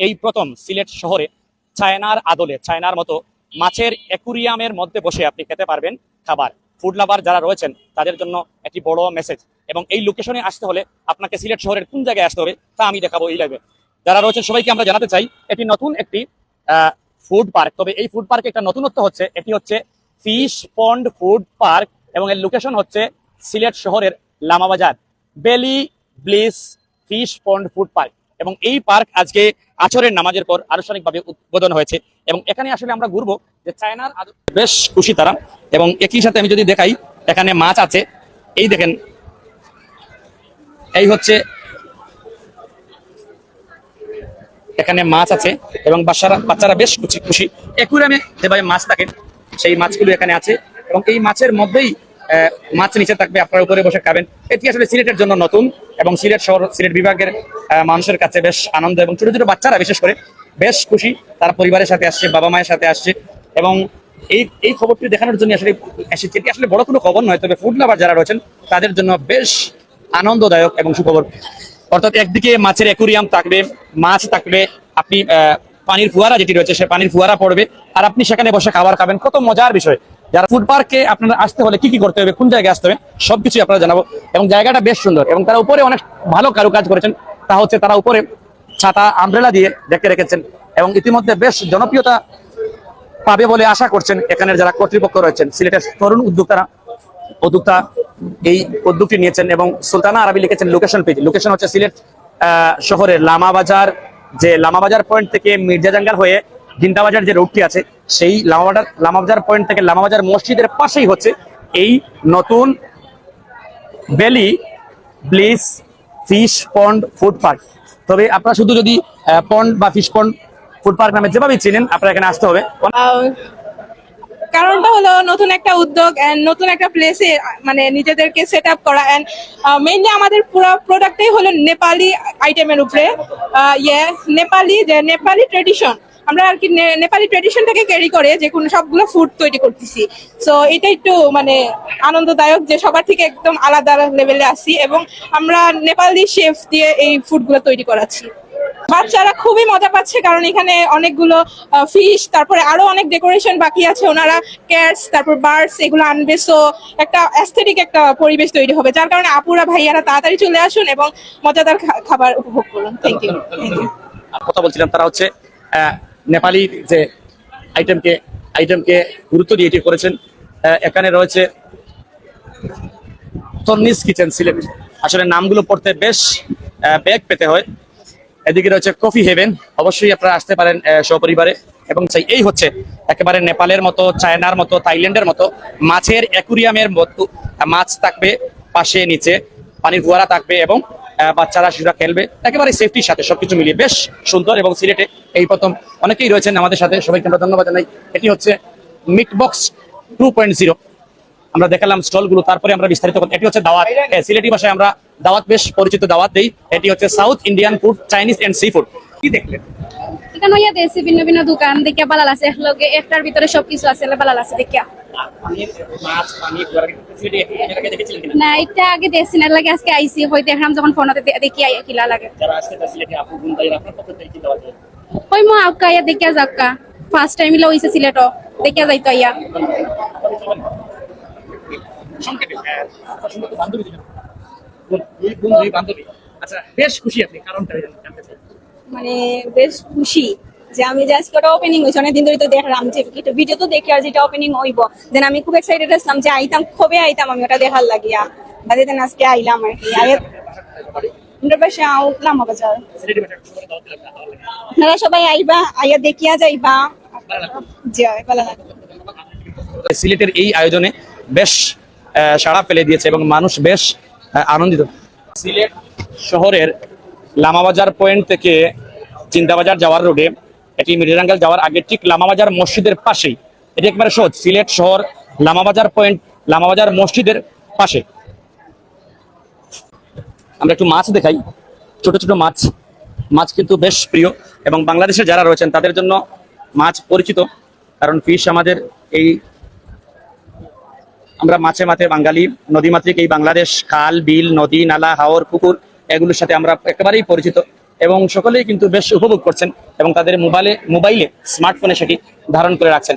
এই প্রথম সিলেট শহরে চায়নার আদলে, চায়নার মতো মাছের অ্যাকুরিয়ামের মধ্যে বসে আপনি খেতে পারবেন খাবার। ফুড লাভার যারা রয়েছেন, তাদের জন্য একটি বড় মেসেজ এবং এই লোকেশনে আসতে হলে আপনাকে সিলেট শহরের কোন জায়গায় আসতে হবে, তা আমি দেখাবো এই লাইভে যারা রয়েছেন, সবাইকে আমরা জানাতে চাই, এটি নতুন একটি ফুড পার্ক তবে এই ফুড পার্কে একটা নতুনত্ব হচ্ছে, এটি হচ্ছে ফিশ পন্ড ফুড পার্ক এবং এর লোকেশন হচ্ছে সিলেট শহরের Lamabazar belly bliss fish pond food park এবং এই পার্ক আজকে আচরের নামাজের পর আনুষ্ঠানিকভাবে উদ্বোধন হয়েছে এবং এখানে আসলে আমরা ঘুরবো যে চায়নার বেশ খুশি তারা। এবং একই সাথে আমি যদি দেখাই, এখানে মাছ আছে। এই দেখেন, এই হচ্ছে এখানে মাছ আছে এবং বাচ্চারা বাচ্চারা বেশ খুশি খুশি। একুরামে যেভাবে মাছ থাকে, সেই মাছগুলো এখানে আছে এবং এই মাছের মধ্যেই মাছ নিচে থাকবে, আপনার উপরে বসে খাবেন। এটি আসলে সিলেটের জন্য নতুন এবং সিলেট শহর, সিলেট বিভাগের মানুষের কাছে বেশ আনন্দ এবং ছোট ছোট বাচ্চারা বিশেষ করে বেশ খুশি। তারা পরিবারের সাথে আসছে, বাবা মায়ের সাথে আসছে এবং এই এই খবরটি দেখানোর জন্য আসলে এসেছে। এটি আসলে বড় কোনো খবর নয়, তবে ফুড লাভার যারা রয়েছেন, তাদের জন্য বেশ আনন্দদায়ক এবং সুখবর। অর্থাৎ একদিকে মাছের অ্যাকুরিয়াম থাকবে, মাছ থাকবে, আপনি পানির ফুয়ারা যেটি রয়েছে, সে পানির ফুয়ারা পড়বে, আর আপনি সেখানে বসে খাবার খাবেন। কত মজার বিষয়। যারা ফুড পার্কে আপনারা আসতে হলে কি কি করতে হবে, কোন জায়গায় আসতে হবে সবকিছু আপনারা জানাব। এবং জায়গাটা বেশ সুন্দর এবং তারা উপরে অনেক ভালো কারুকাজ করেছেন। তা হচ্ছে তারা উপরে ছাতা আমব্রেলা দিয়ে ডেকে রেখেছেন এবং ইতিমধ্যে বেশ জনপ্রিয়তা পাবে বলে আশা করছেন এখানের যারা কর্তৃপক্ষ রয়েছেন। সিলেটের তরুণ উদ্যোক্তারা, উদ্যোক্তা এই উদ্যোগটি নিয়েছেন এবং সুলতানা আরবি লিখেছেন লোকেশন পেজ লোকেশন হচ্ছে সিলেট শহরের লামাবাজার যে লামাবাজার পয়েন্ট থেকে মির্জাজাঙ্গার হয়ে জিন্দাবাজার যে রোডটি আছে, সেই লামাবাজার লামাবাজার পয়েন্ট থেকে লামাবাজার মসজিদের পাশেই হচ্ছে এই নতুন belly bliss fish pond food park তবে আপনারা শুধু যদি পন্ড বা ফিশ পন্ড ফুড পার্ক নামে যেভাবেই চিনেন, আপনারা এখানে আসতে হবে। কারণটা হলো নতুন একটা উদ্যোগ এন্ড নতুন একটা প্লেসে মানে নিজেদেরকে সেট আপ করা এন্ড মেইনলি আমাদের পুরো প্রোডাক্টটাই হলো নেপালি আইটেমের উপরে। ইয়ে নেপালি, যে নেপালি ট্রেডিশন আমরা আর কি নেপালি ট্রেডিশনটাকে ক্যারি করে যে কোনো সবগুলো ফুড তৈরি করতেছি। সো এটা একটু মানে আনন্দদায়ক যে সবার থেকে একদম আলাদা লেভেলে আসি এবং আমরা নেপালি শেফ দিয়ে এই ফুডগুলো তৈরি করাচ্ছি। বাচ্চারা খুবই মজা পাচ্ছে কারণ এখানে অনেকগুলো ফিশ তারপরে আরও অনেক ডেকোরেশন বাকি আছে। ওনারা ক্যাটস তারপর বার্ডস এগুলো আনবে। সো একটা অ্যাস্থেটিক একটা পরিবেশ তৈরি হবে, যার কারণে আপুরা, ভাইয়ারা তাড়াতাড়ি চলে আসুন এবং মজাদার খাবার উপভোগ করুন। থ্যাংক ইউ কথা বলছিলাম, তারা হচ্ছে নেপালি যে আইটেমকে আইটেমকে গুরুত্ব দিয়ে এটি করেছেন এখানে রয়েছে তন্নিস কিচেন সিলেট আসলে নামগুলো পড়তে বেশ ব্যাগ পেতে হয়। এদিকে রয়েছে কফি হেভেন অবশ্যই আপনারা আসতে পারেন সপরিবারে। এবং চাই এই হচ্ছে একেবারে নেপালের মতো, চায়নার মতো, থাইল্যান্ডের মতো মাছের অ্যাকুরিয়ামের মতো, মাছ থাকবে পাশে, নিচে। পানির ফুয়ারা থাকবে এবং বাচ্চারা শিশুরা খেলবে। একেবারে সেফটির সাথে সবকিছু মিলিয়ে বেশ সুন্দর এবং সিলেটে এই প্রথম অনেকেই রয়েছেন আমাদের সাথে। সবাইকে আমরা ধন্যবাদ জানাই। এটি হচ্ছে মিটবক্স টু পয়েন্ট জিরো আমরা দেখালাম স্টলগুলো তারপরে আমরা বিস্তারিত করি এটি হচ্ছে দাওয়াত। এ, সিলেটি ভাষায় আমরা দাওয়াত বেশ পরিচিত দাওয়াত দিই। এটি হচ্ছে south Indian food Chinese and sea food কি দেখলেন? এখানে ইয়া দেশি ভিন্ন ভিন্ন দোকান দেখিয়া ভালো লাগছে লগে একটার ভিতরে সবকিছু আছে ভালো লাগছে দেখিয়া। না এটা আগে না লাগে আজকে আইসি হই দেখলাম যখন ফোনতে দেখি আইয়া কিলা লাগে। মো আউকা ইয়া দেখিয়া যাক্কা ফার্স্ট টাইম ইলা হইছে সিলেট দেখিয়া যাইতো ইয়া হ্যাঁ, দুই বান্ধবী। আচ্ছা বেশ খুশি আপনি কারণটা মানে বেশ খুশি যে আমি যে আজকে ওটা ওপেনিং হয়েছে, অনেকদিন ধরে তো দেখলাম যে ভিডিও তো দেখি আর যেটা ওপেনিং হইব। দেন আমি খুব এক্সাইটেড আসলাম যে আইতাম, কবে আইতাম আমি ওটা দেখার লাগিয়া। বাদে দেন আজকে আইলাম আর কি। বাজার। আপনারা সবাই আইবা, আইয়া দেখিয়া যাইবা। জি ভালো সিলেটের এই আয়োজনে বেশ সাড়া ফেলে দিয়েছে এবং মানুষ বেশ আনন্দিত। সিলেট শহরের লামাবাজার পয়েন্ট থেকে চিন্তাবাজার যাওয়ার রোডে এটি মিরিরাঙ্গাল যাওয়ার আগে ঠিক লামাবাজার মসজিদের পাশেই, এটি একবারে সহজ, সিলেট শহর, লামাবাজার পয়েন্ট লামাবাজার মসজিদের পাশে। আমরা একটু মাছ দেখাই, ছোট ছোট মাছ। মাছ কিন্তু বেশ প্রিয় এবং বাংলাদেশে যারা রয়েছেন, তাদের জন্য মাছ পরিচিত, কারণ ফিশ আমাদের এই আমরা মাছে মাছে বাঙালি নদী মাতৃক এই বাংলাদেশ, খাল, বিল, নদী, নালা, হাওর, পুকুর, এগুলোর সাথে আমরা একেবারেই পরিচিত। এবং সকলেই কিন্তু বেশ উপভোগ করছেন এবং তাদের মোবাইলে মোবাইলে স্মার্টফোনে সেটি ধারণ করে রাখছেন।